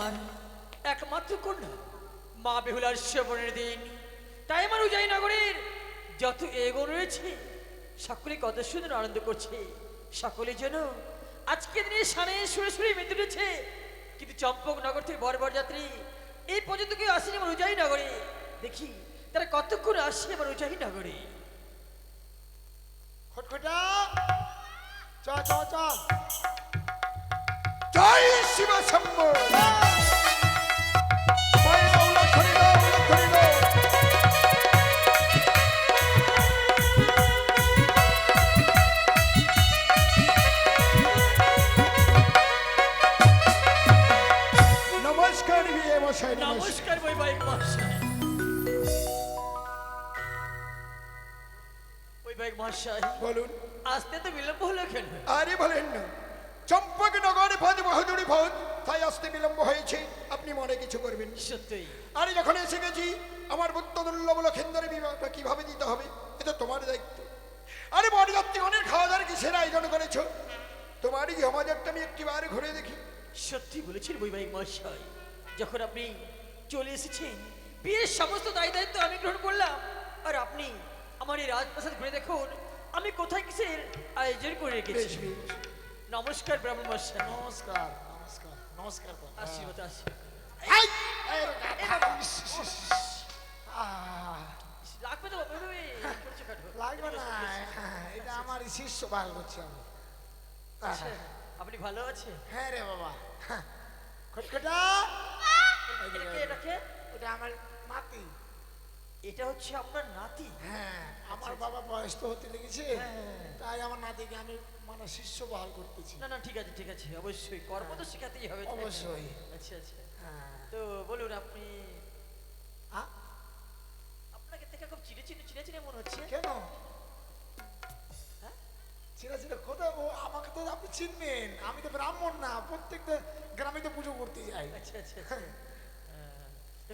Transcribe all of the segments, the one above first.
আমার একমাত্র কন্যা। মা বেহুলার শ্রবণের দিন তাই আমার উজাই নগরের যত এগো রয়েছে, সকলে কত সুন্দর আনন্দ করছে। সকলে যেন আজকে দিনে সানে সুরে সুরে মেতে উঠেছে। কিন্তু চম্পক নগর থেকে বর যাত্রী এই পর্যন্ত কেউ আসেনি আমার উজাই নগরে। দেখি তারা কতক্ষণ আসে আমার উজাই নগরে। খটখটা। চ চ চ জয় শিব শম্ভু মশাই নমস্কার। বৈবাহিক মহাশয়। বৈবাহিক মহাশয় বলুন। আসতে তো বিলম্ব হলো কেন? আরে বলেন না। চম্পক নগর ভদ বাহাদুরি ভদ তাই আসতে বিলম্ব হয়েছে। আপনি মনে কিছু করবেন। সত্যি আরে যখন এসে গেছি আমার বুদ্ধদুল্লভ লক্ষেন্দ্রে বিবাহটা কীভাবে দিতে হবে এটা তোমার দায়িত্ব। আরে বরযাত্রী অনেক খাওয়া দাওয়ার কিসের আয়োজন করেছ? তোমারই সমাজেরটা আমি একটিবার ঘুরে দেখি। সত্যি বলেছেন বৈবাহিক মহাশয়। যখন আপনি চলে এসেছেন বিয়ের সমস্ত দায় দায়িত্ব আমি গ্রহণ করলাম। আর আপনি আমার এই রাজপ্রাসাদ ঘুরে দেখুন আমি কোথায় কিসের আয়োজন করে রেখেছি। নমস্কার ব্রাহ্মণ মহাশয়। নমস্কার নমস্কার নমস্কার আশীর্বাদ আশীর্বাদ। লাগবে তো না হ্যাঁ, এটা আমার শিষ্য বার করছি আমি। আচ্ছা, আপনি ভালো আছেন? হ্যাঁ রে বাবা। হ্যাঁ। খটখটা। এটা কে ওটা আমার মাতি এটা হচ্ছে আপনার নাতি? হ্যাঁ আমার বাবা বয়স তো হতে লেগেছে তাই আমার নাতিকে আমি মানে শিষ্য বহাল করতেছি। না না ঠিক আছে ঠিক আছে অবশ্যই। কর্ম তো শেখাতেই হবে অবশ্যই। আচ্ছা আচ্ছা। হ্যাঁ। তো বলুন আপনি? আপনাকে দেখে খুব চিনে চিনে চিনে চিনে মনে হচ্ছে। কেন? হ্যাঁ? চিনা কোথায় ও আমাকে তো আপনি চিনবেন। আমি তো ব্রাহ্মণ না প্রত্যেকটা গ্রামে তো পুজো করতে যাই। আচ্ছা আচ্ছা আচ্ছা।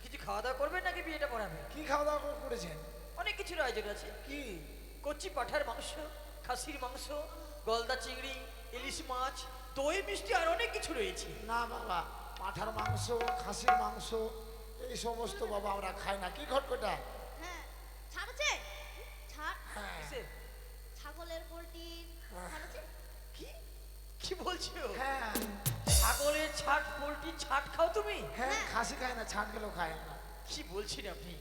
কিছু খাওয়া দাওয়া করবেন নাকি বিয়েটা পড়াবেন কি খাওয়া দাওয়া করেছেন? অনেক কিছুর আয়োজন আছে। কি? কচি পাঠার মাংস খাসির মাংস গলদা চিংড়ি ইলিশ মাছ দই মিষ্টি আর অনেক কিছু রয়েছে। না বাবা পাঠার মাংস খাসির মাংস এই সমস্ত বাবা আমরা খাই না। কি ঘটকটা হ্যাঁ ছাড় আছে ছাড় হ্যাঁ কিসের? ছাগলের পোলট্রির ছাড় আছে কি? কি বলছো? হ্যাঁ। ছাগলের ছাট পোলট্রি ছাট খাও তুমি? হ্যাঁ খাসি খায় না ছাট গেলেও খায় না। কি বলছেন আপনি?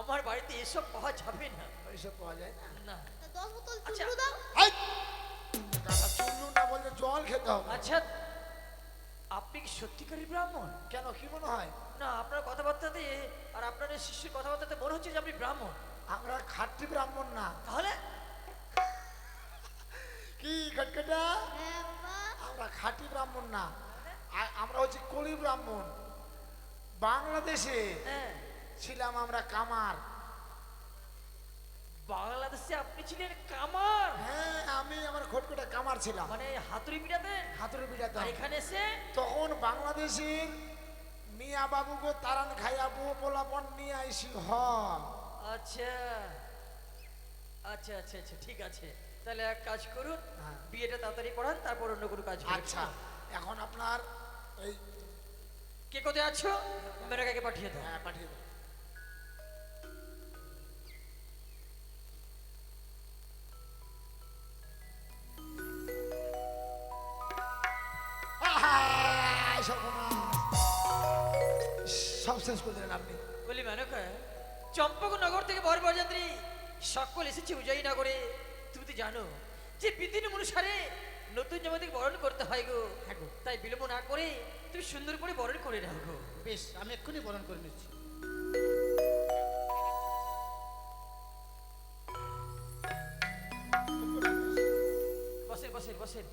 আমার বাড়িতে এসব পাওয়া যাবে না। ওইসব পাওয়া যায় না? না। দশ বোতল আচ্ছা। দাও। দাদা চুল্লু না বললে জল খেতে হবে। আচ্ছা আপনি কি সত্যিকারী ব্রাহ্মণ? কেন কি মনে হয়? না আপনার কথাবার্তাতে আর আপনার এই শিষ্যের কথাবার্তাতে মনে হচ্ছে যে আপনি ব্রাহ্মণ। আমরা খাট্টি ব্রাহ্মণ না। তাহলে কি ঘটকটা? হ্যাঁ আমরা খাঁটি ব্রাহ্মণ না। আমরা হচ্ছে কলি ব্রাহ্মণ। বাংলাদেশে হ্যাঁ। ছিলাম আমরা কামার। বাংলাদেশে আপনি ছিলেন কামার? হ্যাঁ আমি আমার খটকটা কামার ছিলাম। মানে হাতুড়ি পিটাতে হাতুড়ি আর এখানে এসে? তখন বাংলাদেশের মিয়া বাবুকে তারান খাইয়া বউ পোলাপন নিয়ে আইসি হ আচ্ছা। আচ্ছা আচ্ছা আচ্ছা ঠিক আছে। তাহলে এক কাজ করুন হ্যাঁ। বিয়েটা তাড়াতাড়ি পড়ান তারপর অন্য কোনো কাজ আচ্ছা এখন আপনার এই কে কোথায় আছো? মেরাকাকে পাঠিয়ে দাও। হ্যাঁ পাঠিয়ে সর্বনাশ। সব শেষ করে দিলেন আপনি। বলি মেনকা চম্পকনগর থেকে বর বরযাত্রী সকল এসেছে উজাই নগরে। তুমি তো জানো যে বিধিন অনুসারে নতুন জামা থেকে বরণ করতে হয় গো। হ্যাঁ গো। তাই বিলম্ব না করে তুমি সুন্দর করে বরণ করে নাও গো। বেশ আমি এক্ষুনি বরণ করে নিচ্ছি। বসেন বসেন বসেন।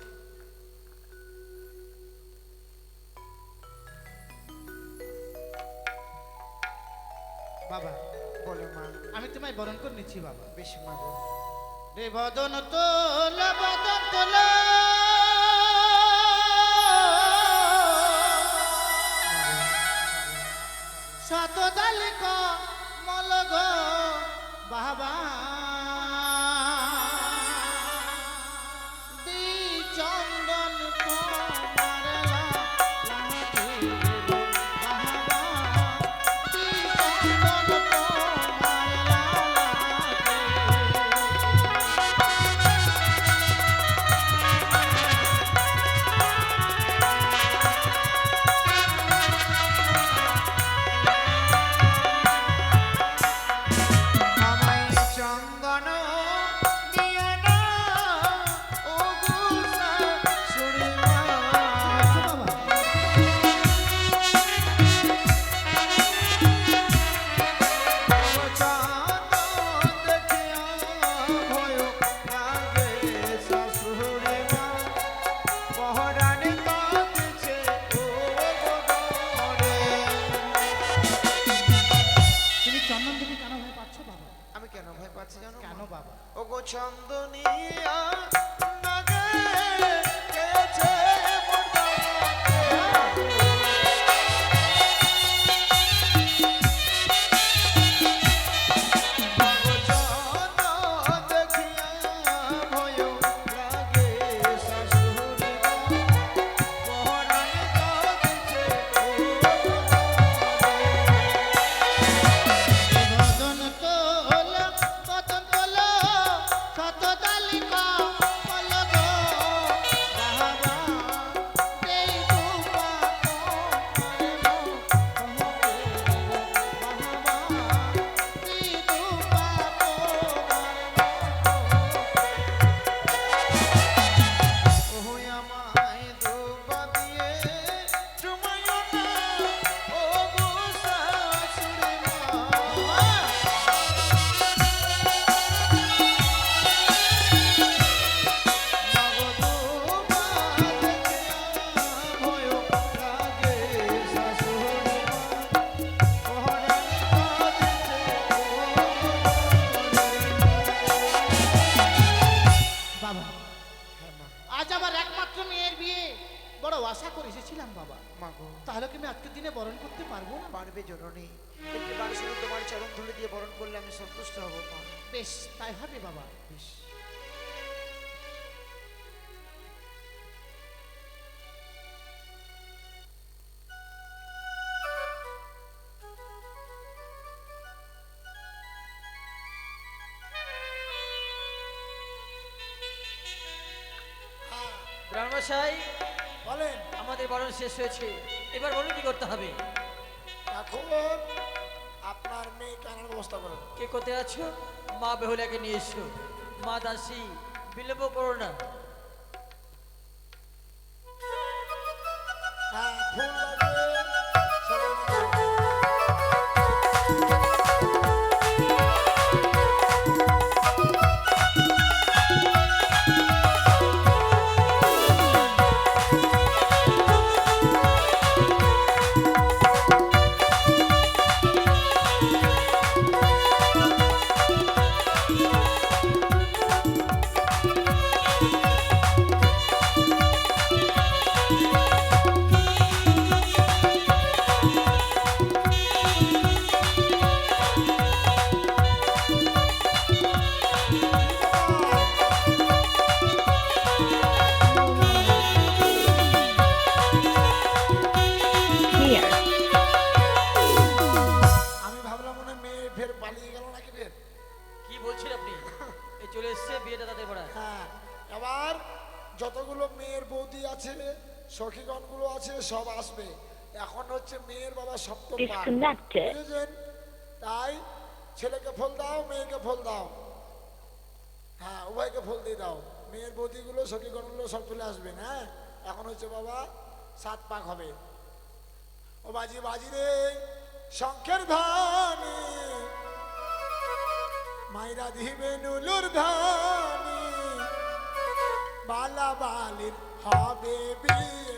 বাবা বলে মা আমি তোমায় বরণ করে নিচ্ছি বাবা। বেশ মা বল। রে বদন তোল বদন তোল। শত দালিক মাগো। তাহলে কি আমি আজকের দিনে বরণ করতে পারব না? পারবে জননী। একটিবার শুধু তোমার চরণ ধুলে দিয়ে বরণ করলে আমি সন্তুষ্ট হব মা। বেশ তাই হবে বাবা। বেশ। ব্রাহ্মশাই বলেন আমাদের বরণ শেষ হয়েছে। এবার বলুন কি করতে হবে? এখন আপনার মেয়েকে আনার ব্যবস্থা করেন কে কোথায় আছো? মা বেহুলাকে নিয়ে এসো। মা দাসী বিলম্ব করো না। তাই ছেলেকে ফল দাও, মেয়েকে ফল দাও। হ্যাঁ উভয়কে ফল দিয়ে দাও। মেয়ের বৌদিগুলো, সখীগণগুলো সব চলে আসবেন হ্যাঁ এখন হচ্ছে বাবা সাত পাক হবে। ও বাজি বাজি রে, শঙ্খের ধানে মাইরা দিবে নুলুর ধানি বালা বালির হবে বিয়ে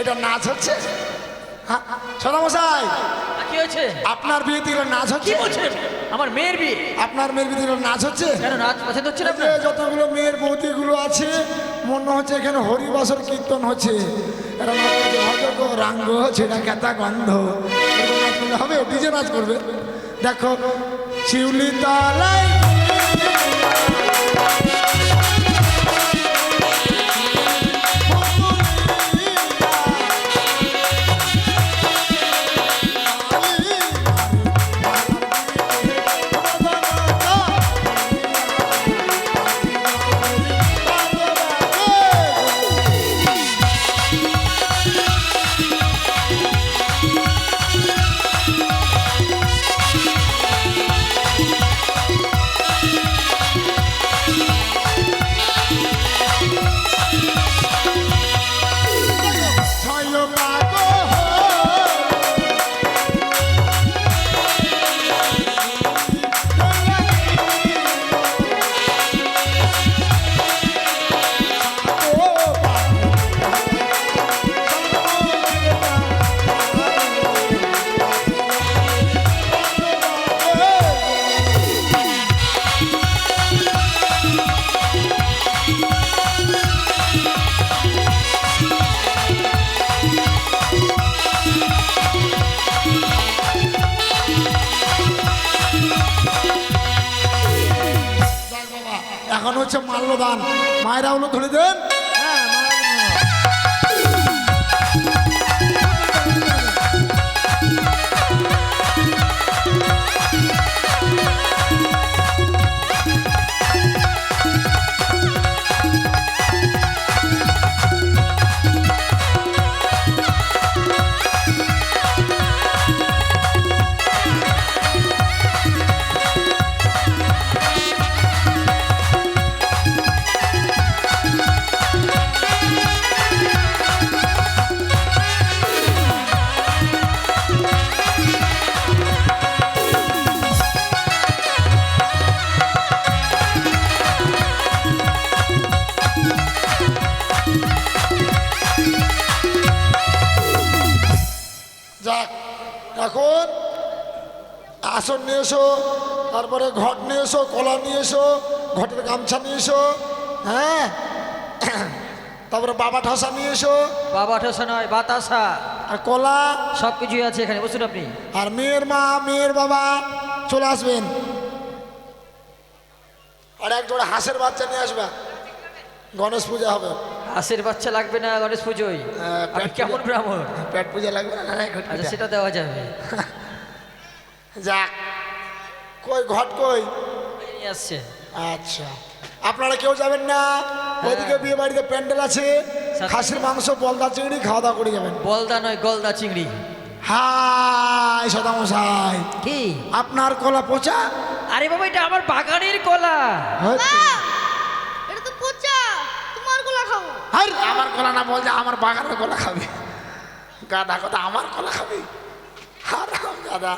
এটা নাচ হচ্ছে? সোনামশাই আর কি হয়েছে? আপনার বিয়ে দিল নাচ হচ্ছে? আমার মেয়ের বিয়ে। আপনার মেয়ের বিয়ে দিল নাচ হচ্ছে? কেন নাচ পছন্দ হচ্ছে না যতগুলো মেয়ের বৌদিগুলো আছে মনে হচ্ছে এখানে হরিবাসর কীর্তন হচ্ছে। রাঙ্গ ছেড়া গন্ধ। হবে? ডিজে নাচ করবে? দেখো শিউলি তালাই মাল্যদান মায়েরা হলো ধরে দেন। কলা নিয়ে এসো ঘটের গামছা নিয়ে এসো হ্যাঁ? তারপরে বাবা ঠাসা নিয়ে এসো। বাবা ঠোসা নয় বাতাসা। আর কলা? সব কিছুই আছে এখানে বসুন আপনি? আর মেয়ের মা মেয়ের বাবা চলে আসবেন। আর এক জোড়া হাঁসের বাচ্চা নিয়ে আসবা। গণেশ পূজা হবে। হাঁসের বাচ্চা লাগবে না গণেশ পুজোয়? হ্যাঁ, কেমন ব্রাহ্মণ? পেট পূজা লাগবে না আচ্ছা। সেটা দেওয়া যাবে। যাক কই ঘট কই? নিয়ে আসছে। আচ্ছা। আপনারা কেউ যাবেন না? ওইদিকে বিয়ে বাড়িতে প্যান্ডেল আছে। খাসির মাংস বলদা চিংড়ি খাওয়া দাওয়া করে যাবেন। বলদা নয় গলদা চিংড়ি। হাই সদামশাই। কি? আপনার কলা পচা? আরে বাবা এটা আমার বাগানের কলা। হয়তো। এটা তো পচা। তোমারগুলা খাব। হাই, আমার কলা না বলছে আমার বাগানের কলা খাবে। গাদা কথা আমার কলা খাবে। হারাম গাদা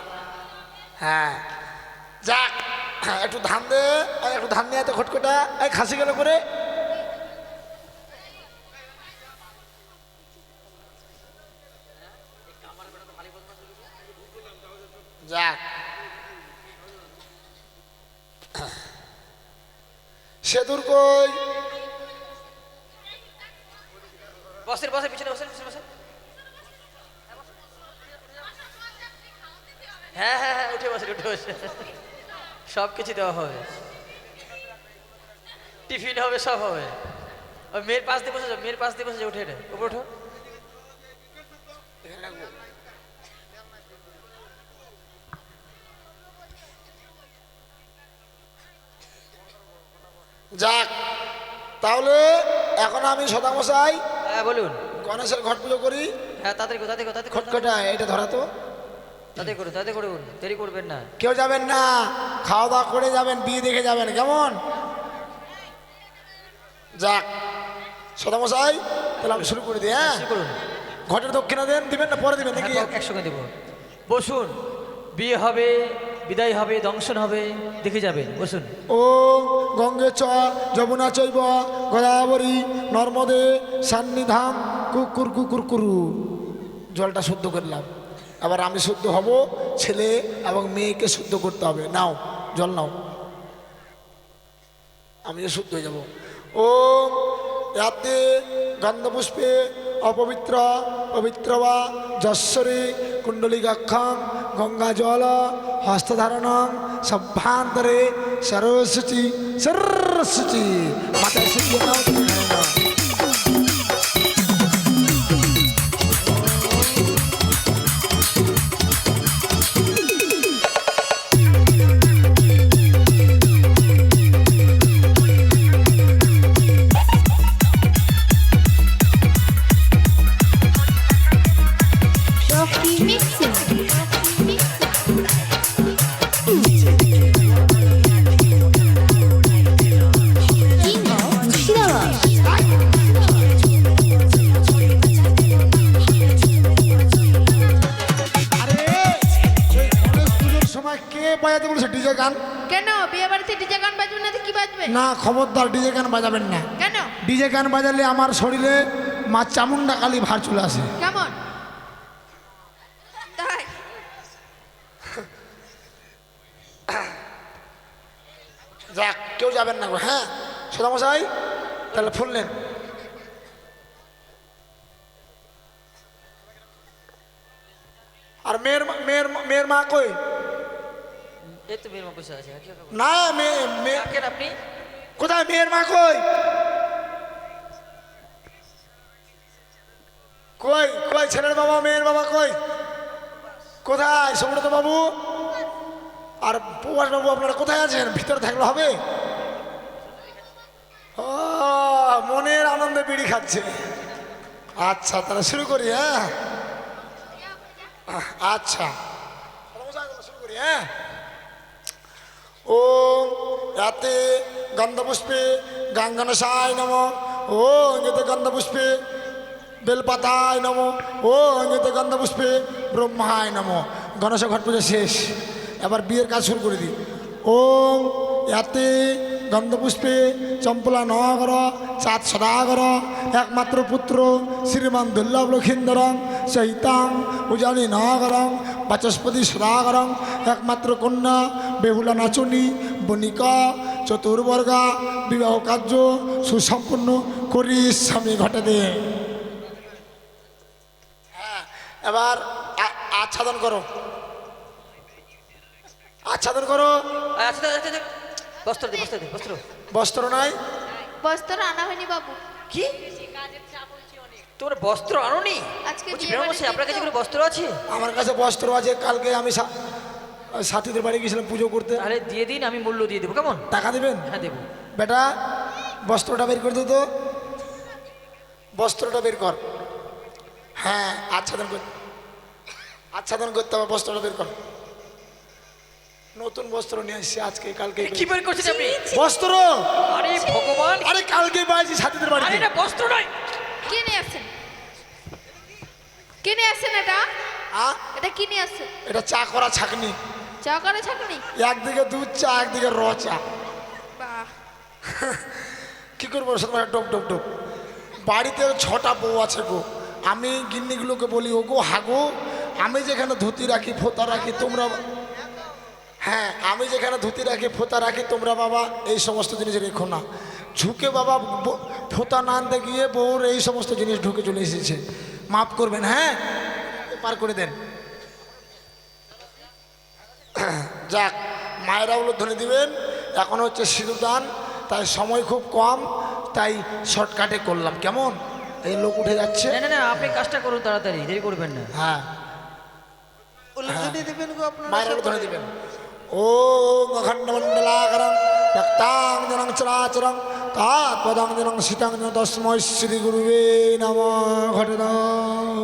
হ্যাঁ হ্যাঁ, একটু ধান দে একটু ধান নিয়ে এত খটখটা। এই খাসি গেল করে সব কিছু দেওয়া হবে। টিফিন হবে সব হবে। ওই মেয়ের পাশ দিয়ে বসে যাও মেয়ের পাশ দিয়ে বসে যাও উঠে এটা উপরে ওঠো। যাক তাহলে এখন আমি সদামশাই হ্যাঁ বলুন। গণেশের ঘট পুজো করি। হ্যাঁ তাড়াতাড়ি করো তাড়াতাড়ি করো, তাড়াতাড়ি করো, খটখটা এটা ধরা তো। তাড়াতাড়ি করুন তাড়াতাড়ি করুন দেরি করবেন না। কেউ যাবেন না খাওয়া দাওয়া করে যাবেন বিয়ে দেখে যাবেন কেমন? যাক সদামশাই তাহলে আমি শুরু করে দিই হ্যাঁ? করুন। ঘটের দক্ষিণা দেন দিবেন না পরে দিবেন নাকি হ্যাঁ, একসঙ্গে দেবো। বসুন বিয়ে হবে বিদায় হবে দংশন হবে দেখে যাবেন বসুন। ও গঙ্গে চ যমুনা চৈব গোদাবরী নর্মদে সান্নিধাম কুকুর কুকুর কুরু। জলটা শুদ্ধ করলাম। আবার আমি শুদ্ধ হব, ছেলে এবং মেয়েকে শুদ্ধ করতে হবে। নাও, জল নাও। আমিও শুদ্ধ হয়ে যাব। ও রাতে গন্ধপুষ্পে অপবিত্র, পবিত্র বা যশ্বরে কুণ্ডলিকাক্ষম গঙ্গা জল হস্তধারণ সভ্যান্তরে সরস্বতী সরস্বতী। মাথায় গান বাজালে আমার শরীরে মা চামুন্ডা কালী ভার চলে আসে। কেমন? যাক কেউ যাবেন না হ্যাঁ? সোদামশাই তাহলে ফুল নেন। আর মেয়ের মেয়ের মেয়ের মা কই? না মেয়ে মেয়ে আপনি? কোথায় মেয়ের মা কই? কই কই ছেলের বাবা, মেয়ের বাবা কই? কোথায় সুব্রত বাবু? আর প্রভাস বাবু আপনারা কোথায় আছেন? ভিতরে থাকলে হবে? ও, মনের আনন্দে বিড়ি খাচ্ছে। আচ্ছা তাহলে শুরু করি হ্যাঁ? আচ্ছা। শুরু করি হ্যাঁ ওম রাতে গন্ধপুষ্পে গাঙ্গনসায় নম। ও অঙ্গিতে গন্ধপুষ্পে বেলপাতায় নম। ও অঙ্গিতে গন্ধপুষ্পে ব্রহ্মায় নম। গণেশ ঘট পুজো শেষ। এবার বিয়ের কাজ শুরু করে দিই। ওম ইয়াতে গন্ধপুষ্পে চম্পলা নগর চাঁদ সদাগর একমাত্র পুত্র শ্রীমান দুর্লভ লক্ষিন্দরং সহিতাং উজানি নগরং বাচস্পতি সদাগরং একমাত্র কন্যা বেহুলা নাচনী বণিকা চতুর্বর্গা বিবাহ কার্য সুসম্পন্ন করি স্বামী ঘটে দে। হ্যাঁ, এবার আচ্ছাদন করো। আচ্ছাদন করো। আচ্ছা আচ্ছা, আচ্ছা। বস্ত্র দে বস্ত্র দে বস্ত্র। বস্ত্র নাই? বস্ত্র আনা হয়নি বাবু। কি? তোর বস্ত্র আনোনি? আপনার কাছে কোনো বস্ত্র আছে? আমার কাছে বস্ত্র আছে কালকে আমি সাথীদের বাড়ি গেছিলাম পুজো করতে। তাহলে দিয়ে দিন আমি মূল্য দিয়ে দেবো কেমন? টাকা দেবেন? হ্যাঁ দেবো। বেটা বস্ত্রটা বের করে দে তো। বস্ত্রটা বের কর। হ্যাঁ আচ্ছাদন কর আচ্ছাদন করতে হবে বস্ত্রটা বের কর। নতুন বস্ত্র নিয়ে আসছি আজকে কালকে কি বের করছেন আপনি? বস্ত্র? আরে ভগবান। আরে কালকে পাইছি সাথীদের আরে বাড়িতে এটা বস্ত্র নয়। কে নিয়ে আসছেন কে নিয়ে আসছেন এটা? আ? এটা কি নিয়ে আসছেন এটা চা করা ছাকনি। চা করে ছাকনি? একদিকে দুধ চা একদিকে র চা। বাহ। কি করব? সবাই ডব ডব ডব বাড়িতে ছটা বউ আছে গো। আমি গিন্নিগুলোকে বলি ও গো হাগো, আমি যেখানে ধুতি রাখি, ফোতা রাখি, তোমরা হ্যাঁ আমি যেখানে ধুতি রাখি, ফোতা রাখি, তোমরা বাবা, এই সমস্ত জিনিস রেখো না। ঝুঁকে বাবা ফোতা না আনতে গিয়ে বউর এই সমস্ত জিনিস ঢুকে চলে এসেছে। মাফ করবেন হ্যাঁ? পার করে দেন। যাক, মায়েরা উল্লোধনে দিবেন, এখন হচ্ছে সিঁদুরদান, তাই সময় খুব কম, তাই শর্টকাটে করলাম, কেমন? এই লোক উঠে যাচ্ছে। না না আপনি কাজটা করুন তাড়াতাড়ি দেরি করবেন না। হ্যাঁ। উল্লুধনী দেবেন গো আপনারা মায়েরা সকলে। উল্লোধনে দিবেন। ও অখণ্ডমণ্ডলাকরং রক্তাঙ্গনং চরাচরং তাৎপদাঙ্গনং শীতাঙ্গন তস্মৈ শ্রী গুরুবে নম ঘটে দাও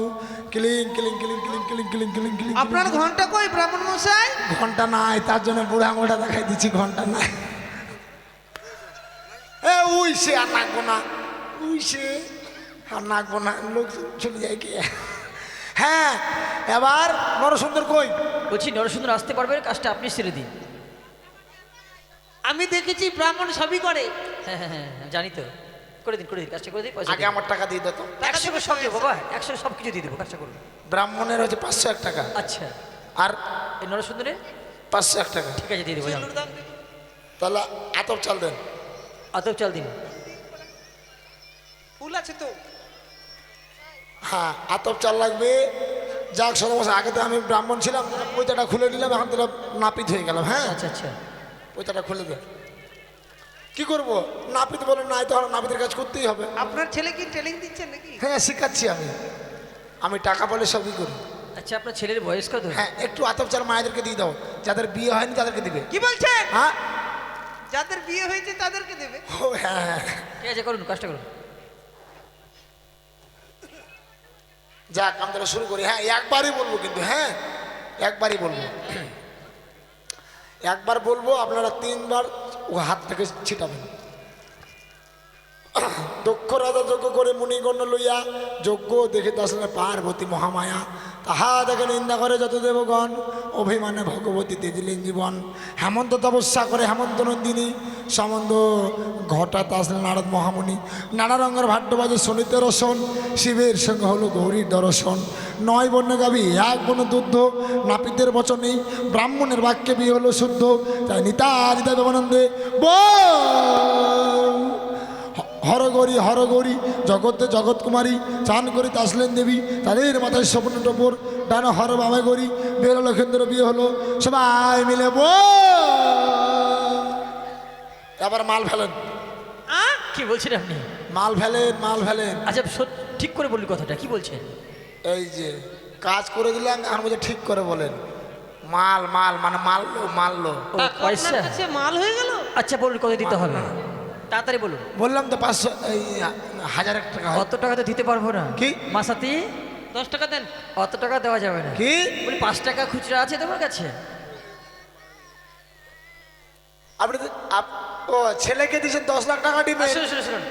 killing killing killing killing killing killing killing killing. আপনার ঘণ্টা কই ব্রাহ্মণ মশাই? ঘণ্টা নাই তার জন্য বুড়া আঙুলটা দেখাই দিচ্ছি ঘণ্টা নাই। এ উই সে আর নাকবো না। উই সে আর নাকবো না লোক চলে যায় কি? হ্যাঁ এবার নরসুন্দর কই? বলছি নরসুন্দর আসতে পারবেন কাজটা আপনি সেরে দিন। আমি দেখেছি ব্রাহ্মণ সবই করে। হ্যাঁ হ্যাঁ হ্যাঁ হ্যাঁ, জানি তো। করে দিন করে দিন কাজটা করে দিন পয়সা আগে আমার টাকা দিয়ে দিত একশো সব দেবো বাবা একশো সব কিছু দিয়ে দেবো কাজটা করুন। ব্রাহ্মণের হচ্ছে পাঁচশো এক টাকা। আচ্ছা। আর এই নরসুন্দরে পাঁচশো এক টাকা। ঠিক আছে দিয়ে দেবো। তাহলে আতপ চাল দেন। আতপ চাল দিন। ফুল আছে তো? হ্যাঁ আতপ চাল লাগবে? যাক সমস্যা আগে তো আমি ব্রাহ্মণ ছিলাম পৈতাটা খুলে নিলাম এখন তাহলে নাপিত হয়ে গেলাম হ্যাঁ? আচ্ছা আচ্ছা। পৈতাটা খুলে দে। কি করব? নাপিত বলে নাই তো নাপিতের কাজ করতেই হবে। আপনার ছেলে কি ট্রেনিং দিচ্ছেন নাকি? হ্যাঁ শিখাচ্ছি আমি। আমি টাকা বলে সবই করি। আচ্ছা আপনার ছেলের বয়স কত? হ্যাঁ একটু আতপ চাল মায়েদেরকে দিয়ে দাও। যাদের বিয়ে হয়নি তাদেরকে দিবে। কি বলছেন? হ্যাঁ? যাদের বিয়ে হয়েছে তাদেরকে দেবে? ও হ্যাঁ হ্যাঁ। ঠিক আছে করুন কাজটা করুন। যাক, আমরা শুরু করি। হ্যাঁ একবারই বলব কিন্তু হ্যাঁ একবারই বলব। একবার বলব, আপনারা তিনবার ও হাত থেকে ছিটাবেন। দক্ষ রাজা যজ্ঞ করে মুনিগণ্য লইয়া যজ্ঞ দেখিতে আসলে পার্বতী মহামায়া। তাহা দেখে নিন্দা করে যত দেবগণ, অভিমানে ভগবতী তেজিলেন জীবন। হেমন্ত তপস্যা করে হেমন্ত নন্দিনী সম্বন্ধ ঘটাতে আসলে নারদ মহামুনি। নানা রঙের ভাট্যবাজে শনিতে রসন, শিবের সঙ্গে হলো গৌরীর দর্শন। নয় বন্য গাভী, এক বন্য দুধ নাপিতের বচনেই ব্রাহ্মণের বাক্যে বিয়ে হলো শুদ্ধ, তাই নিতা নিতা দেবানন্দে বল। হরগৌরী হরগৌরী জগতে জগৎ কুমারী চান করি আসলেন দেবী। তাদের মাথায় স্বপ্ন টপর ডান হর বামে গরি বেরো লক্ষেন্দ্র বিয়ে হলো। সবাই মিলে বল। এবার মাল ফেলেন। কি বলছেন আপনি? মাল ফেলেন মাল ফেলেন। আচ্ছা ঠিক করে বলুন কথাটা কি বলছেন? এই যে কাজ করে দিলাম এখন বলছে ঠিক করে বলেন। মাল মাল মানে মারলো মারলো ও পয়সা। মাল হয়ে গেল? আচ্ছা বলুন কত দিতে হবে? তাড়াতাড়ি বলুন। বললাম তো পাঁচশো হাজার এক টাকা হয়। অত টাকা তো দিতে পারব না? কি? মাসাতি? দশ টাকা দেন। অত টাকা দেওয়া যাবে না। কি? বলি পাঁচ টাকা খুচরা আছে তোমার কাছে? আপনি তো- আপ- ও ছেলেকে দিয়েছেন দশ লাখ টাকা দিবেন শুনুন শুনুন শুনুন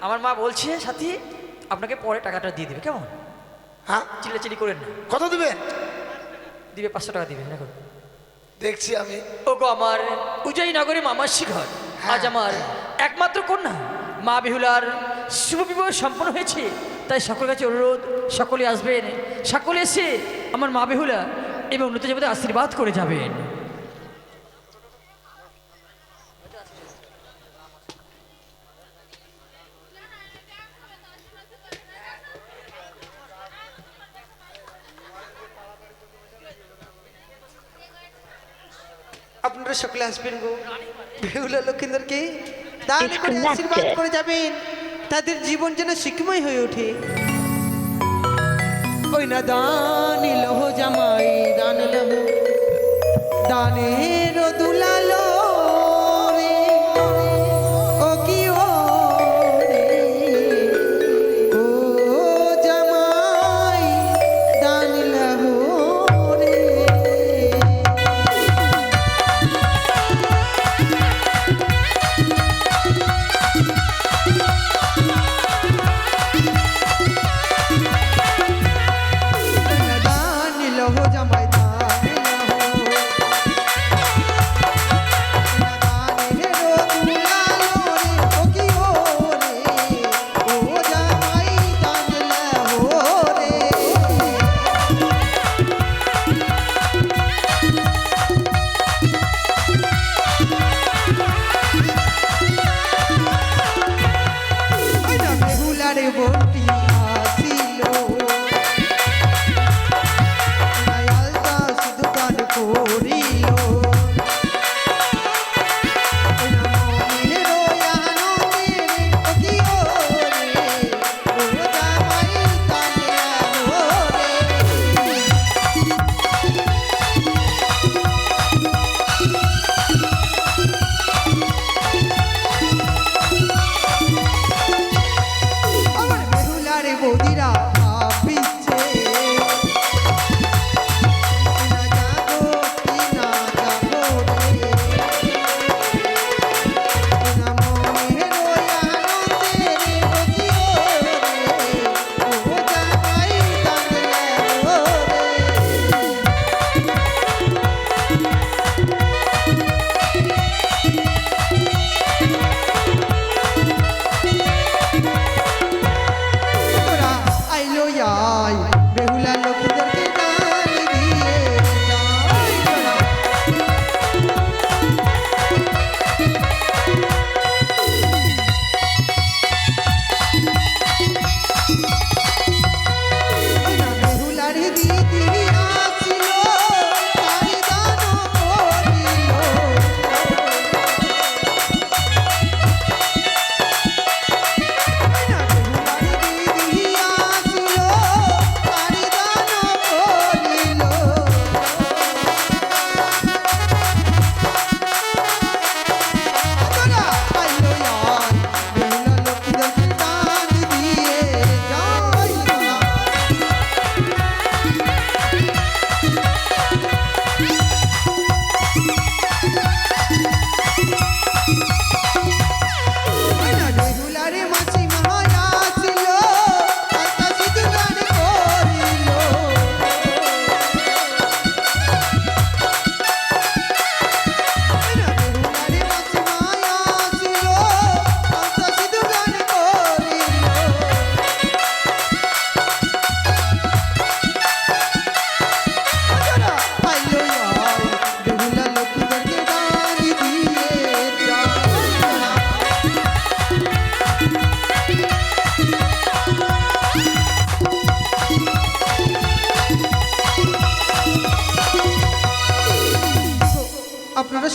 আমার মা বলছে সাথী আপনাকে পরে টাকাটা দিয়ে দেবে কেমন? হ্যাঁ? চিল্লাচিল্লি করেন না। কত দিবেন দিবে পাঁচশো টাকা দিবে দেখুন। দেখছি আমি। ও গো আমার উজাই নগরে মামার শিখর আজ আমার একমাত্র কন্যা। মা বিহুলার শুভ বিবাহ সম্পন্ন হয়েছে। তাই সকলের কাছে অনুরোধ, সকলে আসবেন, সকলে এসে আমার মা বিহুলা এবং উন্নত জগতে আশীর্বাদ করে যাবেন। আপনারা সকলে আসবেন গো। বেহুলা লক্ষিন্দরকে দান করে আশীর্বাদ করে যাবেন। তাদের জীবন যেন শিক্ষময় হয়ে ওঠে। ওই না দান লহ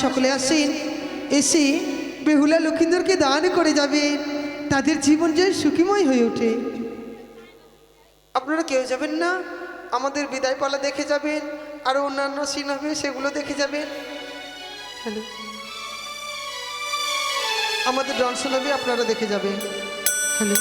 সকলে আসেন, এসে বেহুলা লক্ষিন্দরকে দান করে যাবেন। তাদের জীবন যে সুখীময় হয়ে ওঠে। আপনারা কেউ যাবেন না? আমাদের বিদায় পালা দেখে যাবেন, আর অন্যান্য সিন হবে, সেগুলো দেখে যাবেন। হ্যালো। আমাদের ডনসন হবে, আপনারা দেখে যাবেন। হ্যালো।